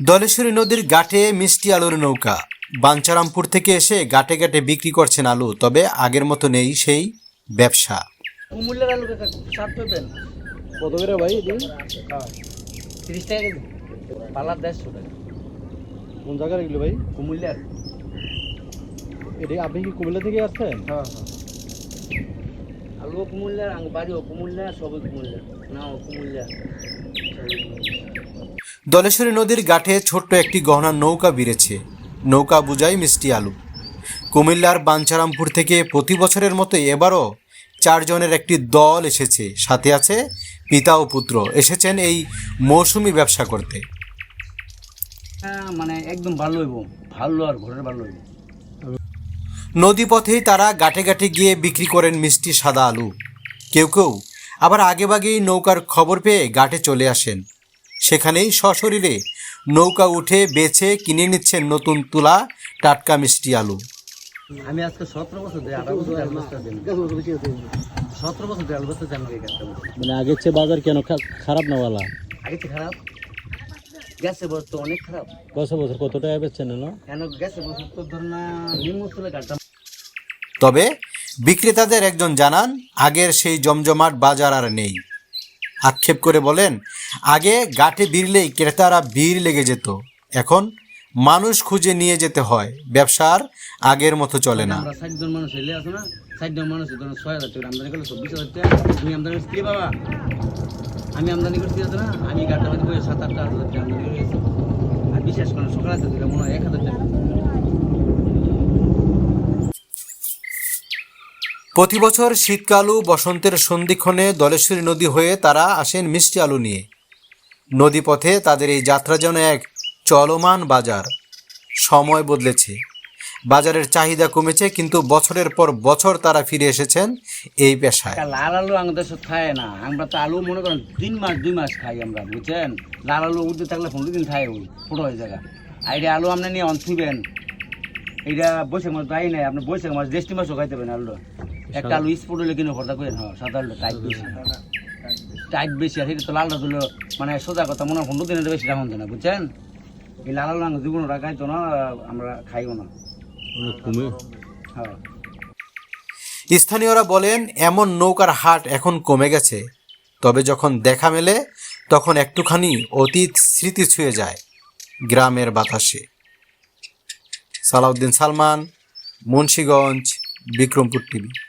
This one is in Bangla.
দলেশ্বরী নদীর ঘাটে মিষ্টি আলুর নৌকা। বাঞ্চারামপুর থেকে এসে ঘাটে ঘাটে বিক্রি করছেন আলু তবে আগের মতো নেই সেই ব্যবসা। কুমুল্লার আলু সাত পেবেন কত করে ভাই দিন তিরিশ টাকা কেজি। পালার দেড়শো টাকা। কোন জায়গার এগুলো ভাই? কুমুল্লার। এটা আপনি কি কুমিল্লা থেকে আসছেন? হ্যাঁ হ্যাঁ। আলুও কুমুল্লার বাড়িও কুমুল্লার সবই কুমুল্লার না কুমুল্লার দলেশ্বরী নদীর ঘাটে ছোট্ট একটি গহনার নৌকা বিড়েছে। নৌকা বুঝাই মিষ্টি আলু। কুমিল্লার বাঞ্চারামপুর থেকে প্রতি বছরের মতো এবারও চারজনের একটি দল এসেছে। সাথে আছে পিতা ও পুত্র। এসেছেন এই মৌসুমি ব্যবসা করতে। হ্যাঁ মানে একদম ভালো হইব। ভালো আর ঘরের ভালো হইব। নদীপথেই তারা ঘাটে ঘাটে গিয়ে বিক্রি করেন মিষ্টি সাদা আলু। কেউ কেউ আবার আগেভাগেই নৌকার খবর পেয়ে ঘাটে চলে আসেন। সেখানেই সশরীরে নৌকা উঠে বেছে কিনে নিচ্ছেন নতুন তুলা টাটকা মিষ্টি আলু। আমি আজকে সতেরো বছর আঠারো বছর সতেরো বছর কাজটা। করছি। মানে আগের চেয়ে বাজার কেন খারাপ না বলা আগে তো খারাপ। গ্যাসে বস্তু অনেক খারাপ। কত বছর কত টাকা বেচছেন না কেন তো ধর না নিম্ন তবে বিক্রেতাদের একজন জানান আগের সেই জমজমাট বাজার আর নেই। আক্ষেপ করে বলেন, আগে ঘাটে বিড়লেই ক্রেতারা ভিড় লেগে যেত, এখন মানুষ খুঁজে নিয়ে যেতে হয়, ব্যবসার আগের মতো চলে না। মানুষ না মানুষ আমদানি করলে আমি আমদানি করছি না, আমি গাড়িটা বই সাত আটটা আট হাজার টাকা আর বিশেষ করে সকাল মনে হয় এক হাজার টাকা। প্রতি বছর শীতকাল বসন্তের সন্ধিক্ষণে দলেশ্বরী নদী হয়ে তারা আসেন মিষ্টি আলু নিয়ে। নদীপথে তাদের এই যাত্রা যেন এক চলমান বাজার। সময় বদলেছে। বাজারের চাহিদা কমেছে, কিন্তু বছরের পর বছর তারা ফিরে এসেছেন এই পেশায়। লাল আলু আমাদের খায় না। আমরা তো আলু মনে করেন তিন মাস, দুই মাস খাই আমরা, বুঝছেন? লাল আলু উঠতে থাকলে পনেরো দিন খাই ওই পুরো হয়ে জায়গা আর এটা আলু আপনি নিয়ে অন্থিবেন এইটা বৈশাখ মাস তাই নাই, আপনি বৈশাখ মাস জ্যৈষ্ঠ মাসও খাইতে পারেন আলু একটা আলু স্পোর্ট হলে কিনে ভর্তা করে হ্যাঁ সাদা আলু টাইট বেশি। টাইট বেশি। আর সেটা তো লালটা তুলো মানে সোজা কথা মনে হয় দিনের বেশি রাখুন না বুঝছেন? এই লাল আলু আঙ্গ জীবন রাখাইতো না আমরা খাইও না। কমে। হ্যাঁ। স্থানীয়রা বলেন এমন নৌকার হাট এখন কমে গেছে। তবে যখন দেখা মেলে তখন একটুখানি অতীত স্মৃতি ছুঁয়ে যায় গ্রামের বাতাসে। সালাউদ্দিন সালমান মুন্সীগঞ্জ বিক্রমপুর টিভি।